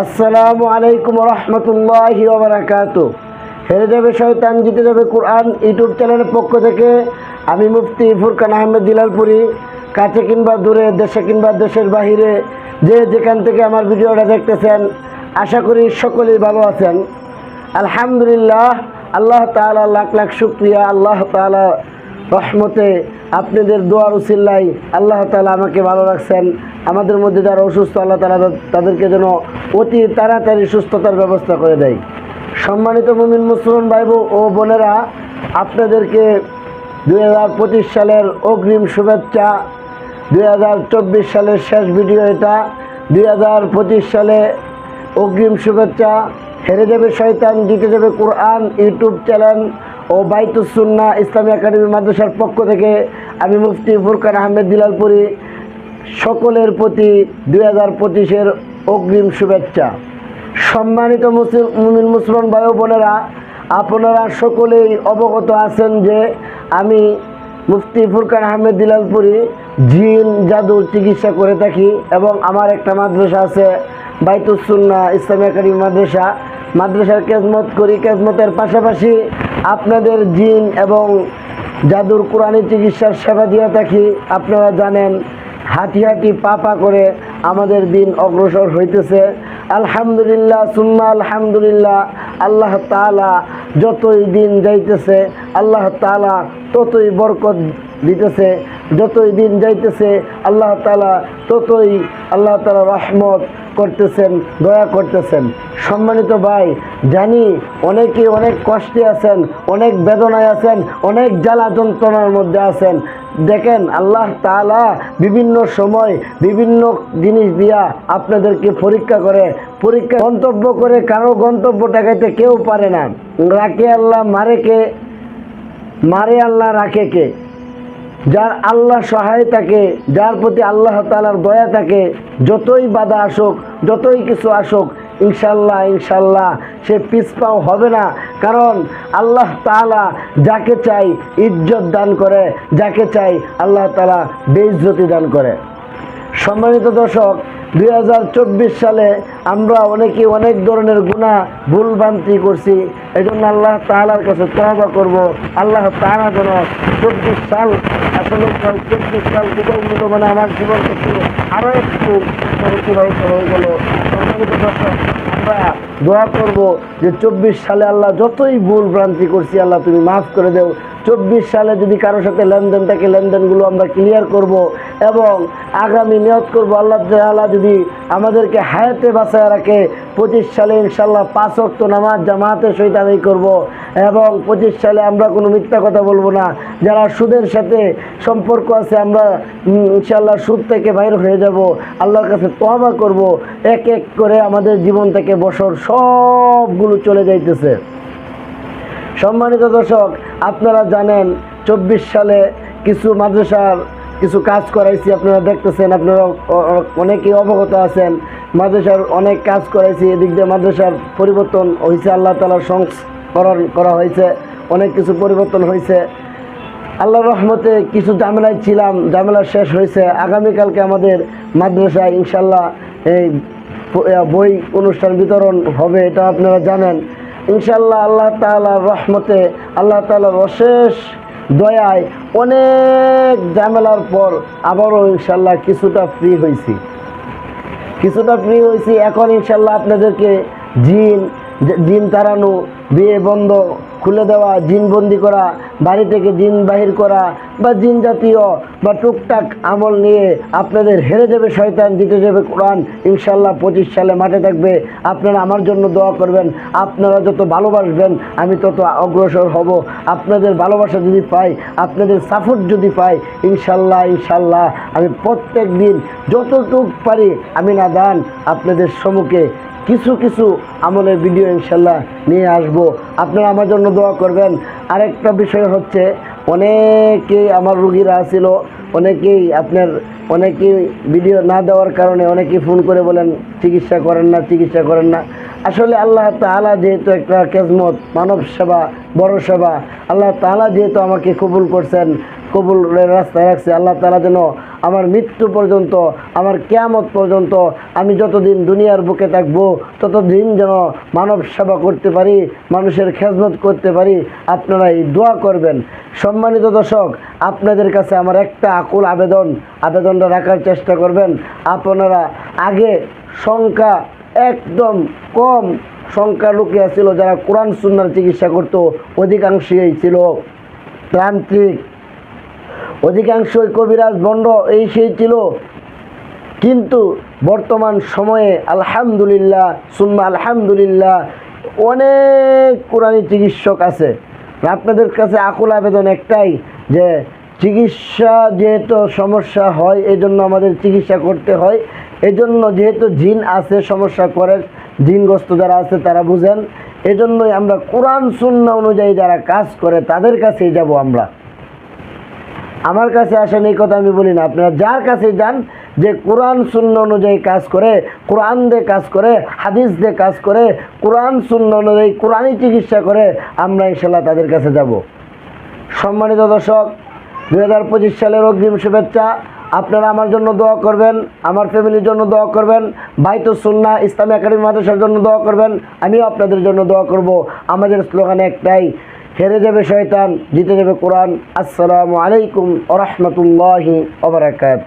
আসসালামু আলাইকুম রহমতুল্লাহ ওবরাকাত হেরে যাবে শয়তান, জিতে যাবে কোরআন ইউটিউব চ্যানেলের পক্ষ থেকে। আমি মুফতি ফুরকান আহমেদ দিলালপুরি কাছে কিংবা দূরে, দেশে কিংবা দেশের বাহিরে, যে যেখান থেকে আমার ভিডিওটা দেখতেছেন, আশা করি সকলেই ভালো আছেন। আলহামদুলিল্লাহ, আল্লাহ তাআলা লাখ লাখ শুক্রিয়া, আল্লাহ তাআলা রহমতে আপনাদের দোয়ার উসিল্লাই আল্লাহ তালা আমাকে ভালো রাখছেন। আমাদের মধ্যে যারা অসুস্থ, আল্লাহ তালা তাদেরকে যেন অতি তাড়াতাড়ি সুস্থতার ব্যবস্থা করে দেয়। সম্মানিত মুমিন, মুসলমান ভাই বোন ও বোনেরা, আপনাদেরকে দুই হাজার পঁচিশ সালের অগ্রিম শুভেচ্ছা, দুই হাজার চব্বিশ সালের শেষ ভিডিও এটা, দুই হাজার পঁচিশ সালে অগ্রিম শুভেচ্ছা, হেরে যাবে শয়তান, জিতে যাবে কোরআন, ইউটিউব চ্যানেল ও বাইতুসুন্না ইসলামী একাডেমি মাদ্রাসার পক্ষ থেকে আমি মুফতি ফুরকান আহমেদ দিলালপুরি সকলের প্রতি দুই হাজার পঁচিশের অগ্রিম শুভেচ্ছা। সম্মানিত মুসলিম মুসলমান ভাই বোনেরা, আপনারা সকলেই অবগত আছেন যে আমি মুফতি ফুরকান আহমেদ দিলালপুরি জিন জাদুর চিকিৎসা করে থাকি এবং আমার একটা মাদ্রাসা আছে বাইতুসুন্না ইসলামী একাডেমি মাদ্রাসা। মাদ্রাসার কেজমত করি, কেজমতের পাশাপাশি আপনাদের জিন এবং জাদুর কোরআনী চিকিৎসার সেবা দিয়ে থাকি। আপনারা জানেন হাঁটি হাঁটি পাপা করে আমাদের দিন অগ্রসর হইতেছে। আলহামদুলিল্লাহ, সুম্মা আলহামদুলিল্লাহ, আল্লাহ তালা যতই দিন যাইতেছে, আল্লাহ তালা ততই বরকত দিতেছে। যতই দিন যাইতেছে, আল্লাহ তালা ততই, আল্লাহ তালা রহমত করতেছেন, দয়া করতেছেন। সম্মানিত ভাই, জানি অনেকে অনেক কষ্টে আছেন, অনেক বেদনায় আছেন, অনেক জ্বালা যন্ত্রণার মধ্যে আছেন। দেখেন, আল্লাহ তাআলা বিভিন্ন সময় বিভিন্ন জিনিস দিয়া আপনাদেরকে পরীক্ষা করে, পরীক্ষা গন্তব্য করে কারও গন্তব্য টাকাইতে কেউ পারে না। রাখে আল্লাহ, মারে কে? মারে আল্লাহ, রাখে কে? যার আল্লাহ সহায় থাকে, যার প্রতি আল্লাহ তালার দয়া থাকে, যতই বাধা আসুক, যতই কিছু আসুক ইনশাল্লাহ ইনশাল্লাহ সে পিছপাও হবে না। কারণ আল্লাহ তালা যাকে চাই ইজ্জত দান করে, যাকে চাই আল্লাহ তালা বেইজ্জতি দান করে। সম্মানিত দর্শক দু হাজার চব্বিশ সালে আমরা অনেকে অনেক ধরনের গুণা ভুল ভ্রান্তি করছি। এই জন্য আল্লাহ তালার কাছে তহবা করব। আল্লাহ তালা যেন চব্বিশ সাল আসলে চব্বিশ সাল বিকল্পিত মানে আমার জীবন থেকে আরও একটু অতিবাহিত হয়ে গেল। আমরা দোয়া করব যে চব্বিশ সালে আল্লাহ যতই ভুল ভ্রান্তি করছি, আল্লাহ তুমি মাফ করে দেও। চব্বিশ সালে যদি কারোর সাথে লেনদেন থাকে, লেনদেনগুলো আমরা ক্লিয়ার করব এবং আগামী নিয়ত করব। আল্লাহ তাআলা যদি আমাদেরকে হায়াতে বাঁচায় রাখে পঁচিশ সালে ইনশাল্লাহ পাঁচ অক্ত নামাজ জামাতে সহিত আদায় করব এবং পঁচিশ সালে আমরা কোনো মিথ্যা কথা বলব না। যারা সুদের সাথে সম্পর্ক আছে, আমরা ইনশাল্লাহ সুদ থেকে বাইর হয়ে যাব। আল্লাহর কাছে তহবা করব। এক এক করে আমাদের জীবন থেকে বছর সবগুলো চলে যাইতেছে। সম্মানিত দর্শক, আপনারা জানেন, চব্বিশ সালে কিছু মাদ্রাসার কিছু কাজ করাইছি, আপনারা দেখতেছেন, আপনারা অনেকেই অবগত আছেন। মাদ্রাসার অনেক কাজ করাইছি, এদিক দিয়ে মাদ্রাসার পরিবর্তন হয়েছে আল্লাহ তালার সংস্করণ করা হয়েছে অনেক কিছু পরিবর্তন হয়েছে আল্লাহর রহমতে কিছু ঝামেলায় ছিলাম, ঝামেলা শেষ হয়েছে আগামীকালকে আমাদের মাদ্রাসায় ইনশাল্লাহ এই বই অনুষ্ঠান বিতরণ হবে, এটা আপনারা জানেন। ইনশাল্লাহ আল্লাহ তাআলার রহমতে, আল্লাহ তাআলার অশেষ দয়ায় অনেক ঝামেলার পর আবারও ইনশাল্লাহ কিছুটা ফ্রি হয়েছি কিছুটা ফ্রি হয়েছি এখন ইনশাল্লাহ আপনাদেরকে জিন জিন তাড়ানো, বিয়ে বন্ধ, খুলে দেওয়া, জিন বন্দি করা, বাড়ি থেকে জিন বাহির করা, বা জিন জাতীয়, বা টুকটাক আমল নিয়ে আপনাদের হেরে যাবে শয়তান, জিতে যাবে কোরআন ইনশাল্লাহ পঁচিশ সালে মাঠে থাকবে। আপনারা আমার জন্য দোয়া করবেন, আপনারা যত ভালোবাসবেন, আমি তত অগ্রসর হব। আপনাদের ভালোবাসা যদি পাই, আপনাদের সাপোর্ট যদি পাই ইনশাল্লাহ ইনশাল্লাহ আমি প্রত্যেক দিন যতটুক পারি, আমি না দান আপনাদের সম্মুখে কিছু কিছু আমলের ভিডিও ইনশাল্লাহ নিয়ে আসব। আপনারা আমার জন্য দোয়া করবেন। আরেকটা বিষয় হচ্ছে, অনেকেই আমার রুগীরা আছিল অনেকেই আপনার, অনেকেই ভিডিও না দেওয়ার কারণে অনেকেই ফোন করে বলেন, চিকিৎসা করেন না, চিকিৎসা করেন না। আসলে আল্লাহ তাআলা যেহেতু একটা কেজমত মানব সেবা, বড় সেবা, আল্লাহ তাআলা যেহেতু আমাকে কবুল করছেন, কবুলের রাস্তায় রাখছে, আল্লাহ তালা যেন আমার মৃত্যু পর্যন্ত, আমার কেয়ামত পর্যন্ত আমি যতদিন দুনিয়ার বুকে থাকব, ততদিন যেন মানব সেবা করতে পারি, মানুষের খেজমত করতে পারি আপনারা এই দোয়া করবেন। সম্মানিত দর্শক, আপনাদের কাছে আমার একটা আকুল আবেদন, আবেদনটা রাখার চেষ্টা করবেন। আপনারা আগে সংখ্যা একদম কম সংখ্যা লোকে ছিল, যারা কোরআন, সুন্নার চিকিৎসা করতো, অধিকাংশই ছিল তান্ত্রিক অধিকাংশই কবিরাজ বন্ড, এই সেই ছিল। কিন্তু বর্তমান সময়ে আলহামদুলিল্লাহ, সুম্মা আলহামদুলিল্লাহ, অনেক কোরআনী চিকিৎসক আছে। আপনাদের কাছে আকুল আবেদন একটাই যে, চিকিৎসা যেহেতু সমস্যা হয় এই জন্য আমাদের চিকিৎসা করতে হয়। এই জন্য যেহেতু জিন আছে, সমস্যা করে, জিনগ্রস্ত যারা আছে, তারা বুঝেন। এজন্যই আমরা কোরআন শূন্য অনুযায়ী যারা কাজ করে, তাদের কাছেই যাব আমরা। আমার কাছে আসেন, এই কথা আমি বলি না। আপনারা যার কাছে যান, যে কোরআন শূন্য অনুযায়ী কাজ করে, কোরআন দিয়ে কাজ করে, হাদিস দিয়ে কাজ করে, কোরআন শূন্য অনুযায়ী কোরআনই চিকিৎসা করে, আমরা ইনশাল্লাহ তাদের কাছে যাব। সম্মানিত দর্শক দু হাজার পঁচিশ সালের অগ্রিম শুভেচ্ছা। আপনারা আমার জন্য দোয়া করবেন, আমার ফ্যামিলির জন্য দোয়া করবেন বাইতো সুন্না, ইসলামী একাডেমি মাদ্রাসার জন্য দোয়া করবেন, আমিও আপনাদের জন্য দোয়া করব। আমাদের স্লোগান একটাই হেরে যাবে শয়তান জিতে যাবে কোরআন। আসসালামু আলাইকুম ওরহমতুল্লাহি ওবরাকাত